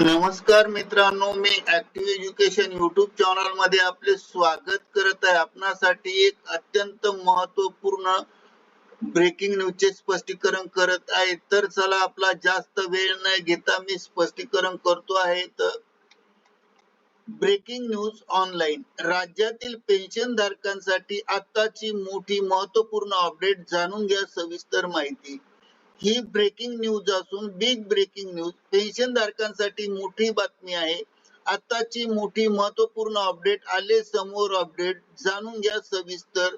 नमस्कार मित्रांनो मी ऍक्टिव्ह एज्युकेशन युट्यूब चॅनलमध्ये आपले स्वागत करत आहे. आपणासाठी एक अत्यंत महत्त्वपूर्ण ब्रेकिंग न्यूजचे स्पष्टीकरण करत आहे. तर चला आपला जास्त वेळ न घेता मी स्पष्टीकरण करतो आहे. तर ब्रेकिंग न्यूज ऑनलाईन राज्यातील पेन्शन धारकांसाठी आताची मोठी महत्त्वपूर्ण अपडेट जाणून घ्या. सविस्तर माहिती. ही ब्रेकिंग न्यूज असून बिग ब्रेकिंग न्यूज पेन्शन धारकांसाठी मोठी बातमी आहे. आताची मोठी महत्त्वपूर्ण अपडेट आले समोर अपडेट जाणून घ्या सविस्तर.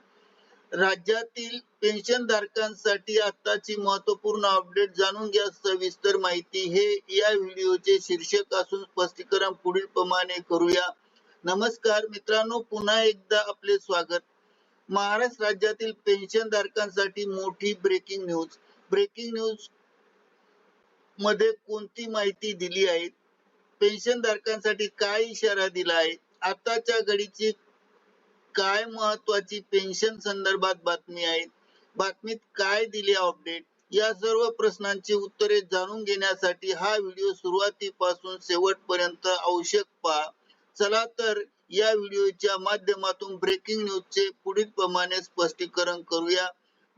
राज्यातील पेन्शन धारकांसाठी आताची महत्त्वपूर्ण अपडेट जाणून घ्या सविस्तर माहिती. हे या व्हिडिओचे शीर्षक असून स्पष्टीकरण पुढील प्रमाणे करूया. नमस्कार मित्रांनो पुन्हा एकदा आपले स्वागत. महाराष्ट्र राज्यातील पेन्शन धारकांसाठी मोठी ब्रेकिंग न्यूज ब्रेकिंग न्यूजमध्ये कोणती माहिती दिली आहे? पेन्शन धारकांसाठी काय इशारा दिला आहे? आताच्या घडीची काय महत्वाची पेन्शन संदर्भात बातमी आहे? बातमीत काय दिले अपडेट या सर्व प्रश्नांची उत्तरे जाणून घेण्यासाठी हा व्हिडिओ सुरुवातीपासून शेवटपर्यंत आवश्यक पहा. चला तर या व्हिडिओच्या माध्यमातून ब्रेकिंग न्यूजचे पुढील प्रमाणे स्पष्टीकरण करूया.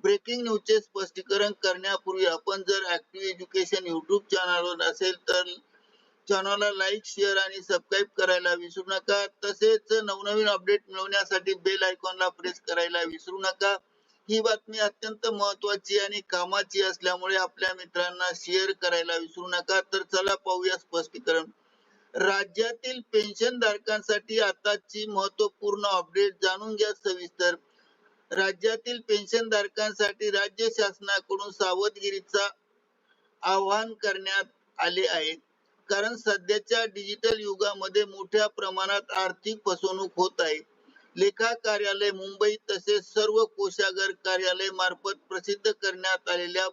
ब्रेकिंग न्यूजचे स्पष्टीकरण करण्यापूर्वी आपण जर ऍक्टिव्ह एज्युकेशन युट्यूब चॅनलवर असेल तर चॅनलला लाईक शेअर आणि सबस्क्राईब करायला विसरू नका. तसेच नवनवीन अपडेट मिळवण्यासाठी बेल आयकॉनला प्रेस करायला विसरू नका. ही बातमी अत्यंत महत्वाची आणि कामाची असल्यामुळे आपल्या मित्रांना शेअर करायला विसरू नका. तर चला पाहूया स्पष्टीकरण. राज्यातील पेन्शन धारकांसाठी आताची महत्त्वपूर्ण अपडेट जाणून घ्या सविस्तर. राज्यातील पेन्शन धारकांसाठी राज्य शासनाकडून सावधगिरीचा आवाहन करण्यात आले आहे. कारण सध्याच्या डिजिटल युगामध्ये मोठ्या प्रमाणात आर्थिक फसवणूक होत आहे. लेखा कार्यालय मुंबई तसेच सर्व कोषागार कार्यालय मार्फत प्रसिद्ध करण्यात आलेल्या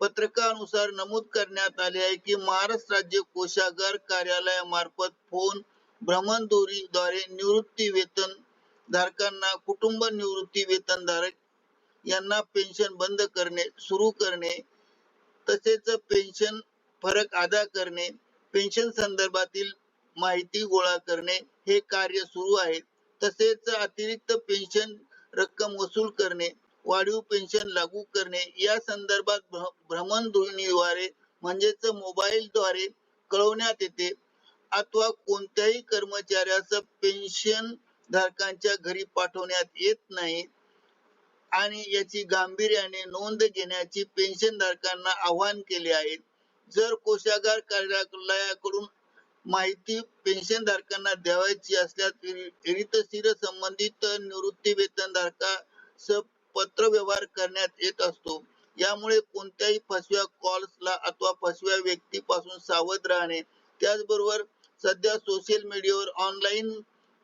पत्रकानुसार नमूद करण्यात आले आहे की महाराष्ट्र राज्य कोषागार कार्यालयामार्फत फोन भ्रमणध्वनीद्वारे निवृत्ती वेतन धारकांना कुटुंब निवृत्ती वेतन धारक यांना पेन्शन बंद करणे सुरू करणे तसेच पेन्शन फरक अदा करणे पेन्शन संदर्भातील माहिती गोळा करणे हे कार्य सुरू आहे. तसेच अतिरिक्त पेन्शन रक्कम वसूल करणे वाढीव पेन्शन लागू करणे या संदर्भात भ्रमणध्वनीद्वारे म्हणजेच मोबाईलद्वारे कळवण्यात येते. अथवा कोणत्याही कर्मचाऱ्याचं पेन्शन धारकांच्या घरी पाठवण्यात येत नाही. आणि याची गांभीर्याने नोंद घेण्याची पेन्शन धारकांना आवाहन केले आहे. जर कोषागार कार्यालयाकडून माहिती पेन्शन धारकांना द्यावायची असल्यास संबंधित निवृत्ती वेतन धारकास पत्र व्यवहार करण्यात येत असतो. यामुळे कोणत्याही फसव्या कॉल्सला अथवा फसव्या व्यक्तीपासून सावध राहणे. त्याचबरोबर सध्या सोशल मीडियावर ऑनलाईन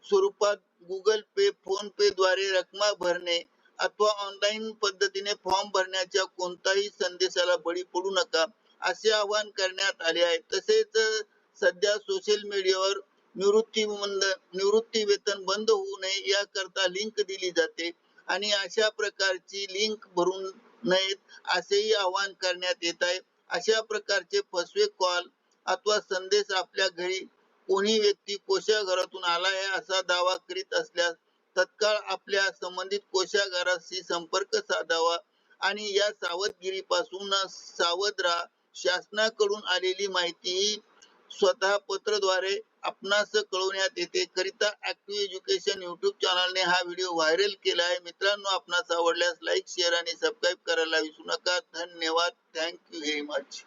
स्वरूपात गुगल पे फोन पे द्वारे रकमा भरणे अथवा ऑनलाईन पद्धतीने फॉर्म भरण्याच्या कोणताही संदेशाला बळी पडू नका असे आवाहन करण्यात आले आहे. तसेच सध्या सोशल मीडियावर निवृत्ती बंद निवृत्ती वेतन बंद होऊ नये याकरता लिंक दिली जाते आणि अशा प्रकारची लिंक भरून नयेत असेही आवाहन करण्यात येत आहे. अशा प्रकारचे फसवे कॉल अथवा संदेश आपल्या घरी कोणी व्यक्ती कोषाघरातून आला आहे असा दावा करीत असल्यास तत्काळ आपल्या संबंधित कोषागाराशी संपर्क साधावा आणि या सावधगिरीपासून सावध राहा शासनाकडून आलेली माहिती स्वतः पत्रद्वारे आपणास कळवण्यात येते. करिता ऍक्टिव्ह एज्युकेशन युट्यूब चॅनलने हा व्हिडिओ व्हायरल केला आहे मित्रांनो आपणास आवडल्यास लाईक शेअर आणि सबस्क्राईब करायला विसरू नका. धन्यवाद. Thank you very much